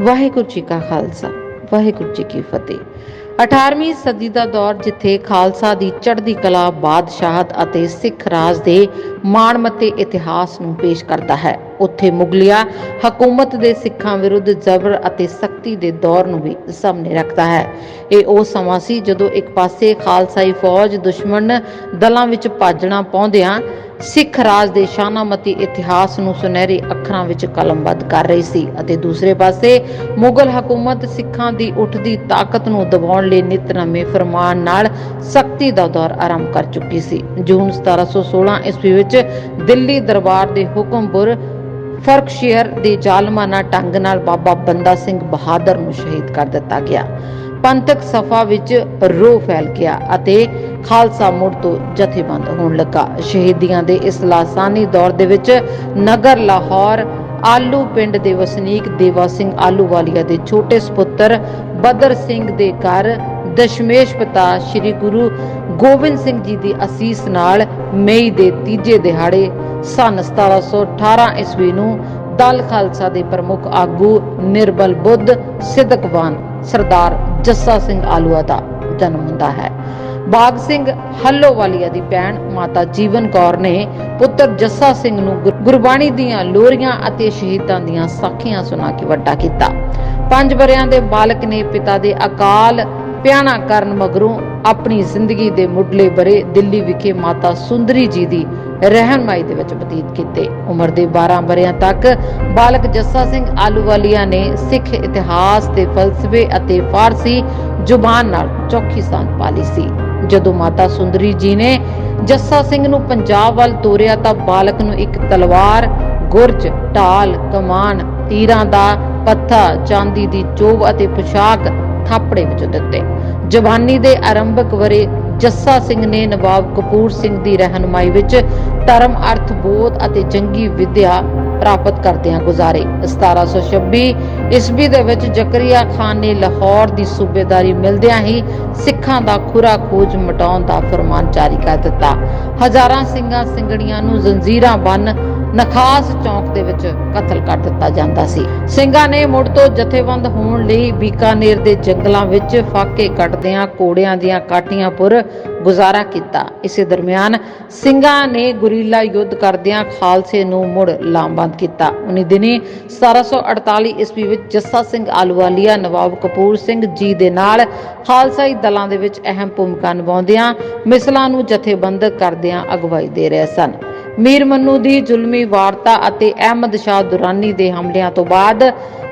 ਵਾਹਿਗੁਰੂ ਜੀ ਕਾ ਖਾਲਸਾ, ਵਾਹਿਗੁਰੂ ਜੀ ਕੀ ਫਤਿਹ। 18ਵੀਂ ਸਦੀ ਦਾ ਦੌਰ ਜਿੱਥੇ ਖਾਲਸਾ ਦੀ ਚੜ੍ਹਦੀ ਕਲਾ ਬਾਦਸ਼ਾਹਤ ਅਤੇ ਸਿੱਖ ਰਾਜ ਦੇ ਮਾਣਮੱਤੇ ਇਤਿਹਾਸ ਨੂੰ ਪੇਸ਼ ਕਰਦਾ ਹੈ। ਉੱਥੇ ਮੁਗਲਿਆ ਹਕੂਮਤ ਦੇ ਸਿੱਖਾਂ ਵਿਰੁੱਧ ਜ਼ਬਰ ਅਤੇ ਸਖਤੀ ਦੇ ਦੌਰ ਨੂੰ ਵੀ ਸਾਹਮਣੇ ਰੱਖਦਾ ਹੈ। ਇਹ ਉਹ ਸਮਾਂ ਸੀ ਜਦੋਂ ਇੱਕ ਪਾਸੇ ਖਾਲਸਾਈ ਫੌਜ ਦੁਸ਼ਮਣ ਦਲਾਂ ਵਿੱਚ ਭਾਜਣਾ ਪਾਉਂਦਿਆਂ ਸਿੱਖ ਰਾਜ ਦੇ ਸ਼ਾਨਾਮਤੀ ਇਤਿਹਾਸ ਨੂੰ ਸੁਨਹਿਰੇ ਅੱਖਰਾਂ ਵਿੱਚ ਕਲਮਬੱਧ ਕਰ ਰਹੀ ਸੀ ਅਤੇ ਦੂਸਰੇ ਪਾਸੇ ਮੁਗਲ ਹਕੂਮਤ ਸਿੱਖਾਂ ਦੀ ਉੱਠਦੀ ਤਾਕਤ ਨੂੰ ਦਬਾਉਣ ਲਈ ਨਿਤ ਨਵੇਂ ਫਰਮਾਨ ਨਾਲ ਸਖਤੀ ਦਾ ਦੌਰ ਆਰੰਭ ਕਰ ਚੁੱਕੀ ਸੀ। ਜੂਨ 1716 ਈਸਵੀ ਵਿੱਚ ਦਿੱਲੀ ਦਰਬਾਰ ਦੇ ਹੁਕਮਪੁਰ ਫਰਕਸ਼ੀਅਰ ਦੇ ਜ਼ਾਲਮਾਨਾ ਢੰਗ ਨਾਲ ਬਾਬਾ ਬੰਦਾ ਸਿੰਘ ਬਹਾਦਰ ਨੂੰ ਸ਼ਹੀਦ ਕਰ ਦਿੱਤਾ ਗਿਆ। ਪੰਥਕ ਸਫਾ ਵਿੱਚ ਰੋਹ ਫੈਲ ਗਿਆ ਅਤੇ ਖਾਲਸਾ ਮੁੜ ਤੋਂ ਜਥੇਬੰਦ ਹੋਣ ਲੱਗਾ। ਸ਼ਹੀਦੀਆਂ ਦੇ ਇਸ ਲਾਸਾਨੀ ਦੌਰ ਦੇ ਵਿੱਚ ਨਗਰ ਲਾਹੌਰ, ਆਲੂ ਪਿੰਡ ਦੇ ਵਸਨੀਕ ਦੇਵਾ ਸਿੰਘ ਆਲੂਵਾਲੀਆ ਦੇ ਛੋਟੇ ਸੁਪੁੱਤਰ ਬਦਰ ਸਿੰਘ ਦੇ ਘਰ, ਦਸ਼ਮੇਸ਼ ਪਿਤਾ ਸ੍ਰੀ ਗੁਰੂ ਗੋਬਿੰਦ ਸਿੰਘ ਜੀ ਦੀ ਅਸੀਸ ਨਾਲ ਮਈ ਦੇ ਤੀਜੇ ਦਿਹਾੜੇ ਸਨ 1718 ਈਸਵੀ ਨੂੰ ਦਲ ਖਾਲਸਾ ਦੇ ਪ੍ਰਮੁੱਖ ਆਗੂ ਨਿਰਬਲ ਬੁੱਧ ਸਿਦਕਵਾਨ ਸਰਦਾਰ ਜੱਸਾ ਸਿੰਘ ਆਲੂਆ ਦਾ ਜਨਮ ਹੁੰਦਾ ਹੈ। ਬਾਗ ਸਿੰਘ ਹੱਲੋਵਾਲੀਆ ਦੀ ਭੈਣ ਮਾਤਾ ਜੀਵਨ ਕੌਰ ਨੇ ਪੁੱਤਰ ਜੱਸਾ ਸਿੰਘ ਨੂੰ ਗੁਰਬਾਣੀ ਦੀਆਂ ਲੋਰੀਆਂ ਅਤੇ ਸ਼ਹੀਦਾਂ ਦੀਆਂ ਸਾਖੀਆਂ ਸੁਣਾ ਕੇ ਵੱਡਾ ਕੀਤਾ। ਪੰਜ ਵਰਿਆਂ ਦੇ ਬਾਲਕ ਨੇ ਪਿਤਾ ਦੇ ਅਕਾਲ ਪਿਆਣਾ ਕਰਨ ਮਗਰੋਂ ਆਪਣੀ ਜ਼ਿੰਦਗੀ ਦੇ ਮੁੱਢਲੇ ਬਰੇ ਦਿੱਲੀ ਵਿਖੇ ਮਾਤਾ ਸੁੰਦਰੀ ਜੀ ਦੀ ਰਹਿਨਮਾਈ ਦੇ ਵਿੱਚ ਬਤੀਤ ਕੀਤੇ। ਉਮਰ ਦੇ 12 ਵਰਿਆਂ ਤੱਕ ਬਾਲਕ ਜੱਸਾ ਸਿੰਘ ਆਲੂਵਾਲੀਆ ਨੇ ਸਿੱਖ ਇਤਿਹਾਸ ਤੇ ਫਲਸਫੇ ਅਤੇ ਫਾਰਸੀ ਜ਼ੁਬਾਨ ਨਾਲ ਚੌਖੀ ਸਾਂਝ ਪਾਲੀ ਸੀ। ਜਦੋਂ ਮਾਤਾ ਸੁੰਦਰੀ ਜੀ ਨੇ ਜੱਸਾ ਸਿੰਘ ਨੂੰ ਪੰਜਾਬ ਵੱਲ ਤੋਰਿਆ ਤਾਂ ਬਾਲਕ ਨੂੰ ਇੱਕ ਤਲਵਾਰ, ਗੁਰਜ, ਢਾਲ, ਕਮਾਨ, ਤੀਰਾਂ ਦਾ ਪੱਥਾ, ਚਾਂਦੀ ਦੀ ਚੋਬ ਅਤੇ ਪੁਸ਼ਾਕ ਥਾਪੜੇ ਵਿੱਚ ਦਿੱਤੇ। ਜਵਾਨੀ ਦੇ ਆਰੰਭਕ ਵਰੇ ਜੱਸਾ ਸਿੰਘ ਨੇ ਨਵਾਬ ਕਪੂਰ ਸਿੰਘ ਦੀ ਰਹਿਨਮਾਈ ਵਿੱਚ ਧਰਮ, ਅਰਥ, ਬੋਧ ਅਤੇ ਜੰਗੀ ਵਿਦਿਆ ਪ੍ਰਾਪਤ ਕਰਦਿਆਂ ਗੁਜ਼ਾਰੇ। 1726 ਈਸਵੀ ਦੇ ਵਿੱਚ ਜ਼ਕਰੀਆ ਖਾਨ ਨੇ ਲਾਹੌਰ ਦੀ ਸੂਬੇਦਾਰੀ ਮਿਲਦਿਆਂ ਹੀ ਸਿੱਖਾਂ ਦਾ ਖੁਰਾ ਖੋਜ ਮਟਾਉਣ ਦਾ ਫਰਮਾਨ ਜਾਰੀ ਕਰ ਦਿੱਤਾ। ਹਜ਼ਾਰਾਂ ਸਿੰਘਾਂ, ਸਿੰਘੜੀਆਂ ਨੂੰ ਜ਼ੰਜੀਰਾਂ ਬੰਨ ਨਖਾਸ ਚੌਂਕ ਦੇ ਵਿੱਚ ਕਤਲ ਕਰ ਦਿੱਤਾ ਜਾਂਦਾ ਸੀ। ਸਿੰਘਾਂ ਨੇ ਮੁੜ ਤੋਂ ਜਥੇਬੰਦ ਹੋਣ ਲਈ ਬੀਕਾਨੇਰ ਦੇ ਜੰਗਲਾਂ ਵਿੱਚ ਫਾਕੇ ਕੱਟਦਿਆਂ ਕੋੜਿਆਂ ਦੀਆਂ ਕਾਟੀਆਂ ਪੁਰ ਗੁਜ਼ਾਰਾ ਕੀਤਾ। ਇਸੇ ਦਰਮਿਆਨ ਸਿੰਘਾਂ ਨੇ ਗੁਰੀਲਾ ਯੁੱਧ ਕਰਦਿਆਂ ਖਾਲਸੇ ਨੂੰ ਮੁੜ ਲਾਮਬੰਦ ਕੀਤਾ। ਉਨੀ ਦਿਨੀ 1748 ਈਸਵੀ ਵਿੱਚ ਜੱਸਾ ਸਿੰਘ ਆਲੂਵਾਲੀਆ, ਨਵਾਬ ਕਪੂਰ ਸਿੰਘ ਜੀ ਦੇ ਨਾਲ ਖਾਲਸਾਈ ਦਲਾਂ ਦੇ ਵਿੱਚ ਅਹਿਮ ਭੂਮਿਕਾ ਨਿਭਾਉਂਦਿਆਂ ਮਿਸਲਾਂ ਨੂੰ ਜਥੇਬੰਦ ਕਰਦਿਆਂ ਅਗਵਾਈ ਦੇ ਰਹੇ ਸਨ। ਮੀਰ ਮੰਨੂ ਦੀ ਜ਼ੁਲਮੀ ਵਾਰਤਾ ਅਤੇ ਅਹਿਮਦ ਸ਼ਾਹ ਦੁਰਾਨੀ ਦੇ ਹਮਲਿਆਂ ਤੋਂ ਬਾਅਦ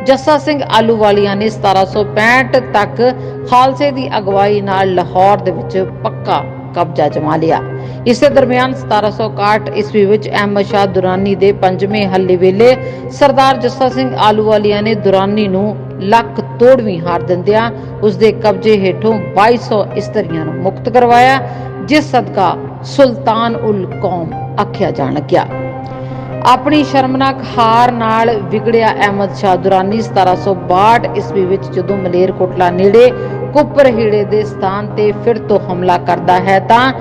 ਜੱਸਾ ਸਿੰਘ ਆਲੂਵਾਲੀਆ ਨੇ 1765 ਤੱਕ ਖਾਲਸੇ ਦੀ ਅਗਵਾਈ ਨਾਲ ਲਾਹੌਰ ਦੇ ਵਿੱਚ ਪੱਕਾ ਕਬਜ਼ਾ ਜਮਾ ਲਿਆ। ਇਸੇ ਦਰਮਿਆਨ 1761 ਈਸਵੀ ਵਿੱਚ ਅਹਿਮਦ ਸ਼ਾਹ ਦੁਰਾਨੀ ਦੇ ਪੰਜਵੇਂ ਹੱਲੇ ਵੇਲੇ ਸਰਦਾਰ ਜੱਸਾ ਸਿੰਘ ਆਲੂਵਾਲੀਆ ਨੇ ਦੁਰਾਨੀ ਨੂੰ ਲੱਖ ਤੋੜਵੀਂ ਹਾਰ ਦਿੰਦਿਆਂ ਉਸ ਦੇ ਕਬਜ਼ੇ ਹੇਠੋਂ 2200 ਇਸਤਰੀਆਂ ਨੂੰ ਮੁਕਤ ਕਰਵਾਇਆ, ਜਿਸ ਸਦਕਾ ਸੁਲਤਾਨ ਉਲ ਕੌਮ ਆਖਿਆ ਜਾਣ ਲੱਗਿਆ। ਆਪਣੀ ਸ਼ਰਮਨਾਕ ਹਾਰ ਨਾਲ ਵਿਗੜਿਆ ਅਹਿਮਦ ਸ਼ਾਹ ਦੁਰਾਨੀ 1762 ਈਸਵੀ ਵਿੱਚ ਜਦੋਂ ਮਲੇਰਕੋਟਲਾ ਨੇੜੇ ਕੁੱਪਰਹੀੜੇ ਦੇ ਸਥਾਨ ਤੇ ਫਿਰ ਤੋਂ ਹਮਲਾ ਕਰਦਾ ਹੈ ਤਾਂ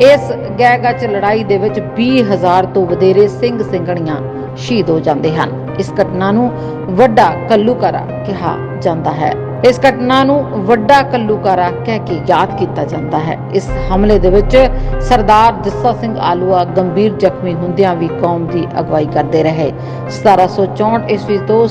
ਇਸ ਗੈਗਚ ਲੜਾਈ ਦੇ ਵਿੱਚ 20000 ਤੋਂ ਵਧੇਰੇ ਸਿੰਘ ਸਿੰਘਣੀਆਂ ਸ਼ਹੀਦ ਹੋ ਜਾਂਦੇ ਹਨ। ਇਸ ਘਟਨਾ ਨੂੰ ਵੱਡਾ ਕੱਲੂਕਾਰਾ ਕਿਹਾ ਜਾਂਦਾ ਹੈ। ਇਸ ਘਟਨਾ ਨੂੰ ਵੱਡਾ ਕੱਲੂਕਾਰਾ ਕਹਿ ਕੇ ਯਾਦ ਕੀਤਾ ਜਾਂਦਾ ਹੈ। ਇਸ ਹਮਲੇ ਦੇ ਵਿੱਚ ਸਰਦਾਰ ਜੱਸਾ ਸਿੰਘ ਆਲੂਆ ਗੰਭੀਰ ਜ਼ਖਮੀ ਹੁੰਦਿਆਂ ਵੀ ਕੌਮ ਦੀ ਅਗਵਾਈ ਕਰਦੇ ਰਹੇ। 1764 ਈਸਵੀ ਤੋਂ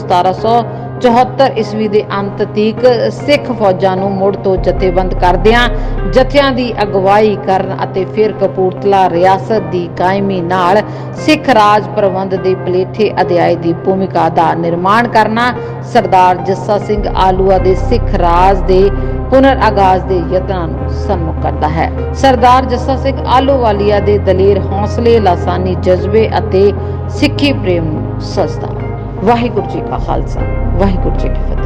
1774 ਈਸਵੀ ਦੇ ਅੰਤ ਤੀਕ ਸਿੱਖ ਫੌਜਾਂ ਨੂੰ ਮੁੜ ਤੋਂ ਜਥੇਬੰਦ ਕਰਦਿਆਂ ਜਥਿਆਂ ਦੀ ਅਗਵਾਈ ਕਰਨ ਅਤੇ ਫਿਰ ਕਪੂਰਥਲਾ ਰਿਆਸਤ ਦੀ ਕਾਇਮੀ ਨਾਲ ਸਿੱਖ ਰਾਜ ਪ੍ਰਬੰਧ ਦੇ ਪਲੇਠੇ ਅਧਿਆਇ ਦੀ ਭੂਮਿਕਾ ਦਾ ਨਿਰਮਾਣ ਕਰਨਾ, ਸਰਦਾਰ ਜੱਸਾ ਸਿੰਘ ਆਲੂਆ ਦੇ ਸਿੱਖ ਰਾਜ ਦੇ ਪੁਨਰ ਆਗਾਜ਼ ਦੇ ਯਤਨਾਂ ਨੂੰ ਸਨਮੁਖ ਕਰਦਾ ਹੈ। ਸਰਦਾਰ ਜੱਸਾ ਸਿੰਘ ਆਲੂਵਾਲੀਆ ਦੇ ਦਲੇਰ ਹੌਸਲੇ, ਲਾਸਾਨੀ ਜਜ਼ਬੇ ਅਤੇ ਸਿੱਖੀ ਪ੍ਰੇਮ ਨੂੰ ਸਜਦਾ। ਵਾਹਿਗੁਰੂ ਜੀ ਕਾ ਖਾਲਸਾ। ਵਾਹਿਗੁਰੂ ਜੀ ਕੀ ਫਤਿਹ।